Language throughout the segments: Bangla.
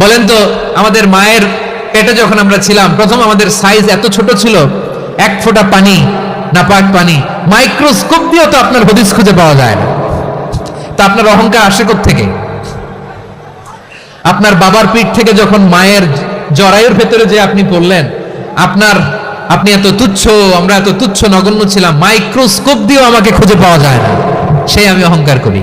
বলেন তো, আমাদের মায়ের পেটে যখন আমরা ছিলাম, প্রথম আমাদের সাইজ এত ছোট ছিল, এক ফোঁটা পানি, নাপাক পানি মাইক্রোস্কোপ দিয়েও তো আপনার হদিস খুঁজে পাওয়া যায় না। তা আপনার অহংকার আসে থেকে আপনার বাবার পিঠ থেকে যখন মায়ের জরায়ুর ভেতরে যে আপনি পড়লেন, আপনার, আপনি এত তুচ্ছ, আমরা এত তুচ্ছ নগণ্য ছিলাম মাইক্রোস্কোপ দিয়েও আমাকে খুঁজে পাওয়া যায় না। সেই আমি অহংকার করি।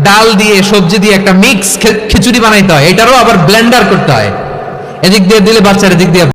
ডাল দিয়ে সবজি দিয়ে একটা মিক্স খিচুড়ি বানাইতে হয়। এটারও আবার ব্লেন্ডার করতে হয়। এদিক দিয়ে দিলে বাচ্চার এদিক দিয়ে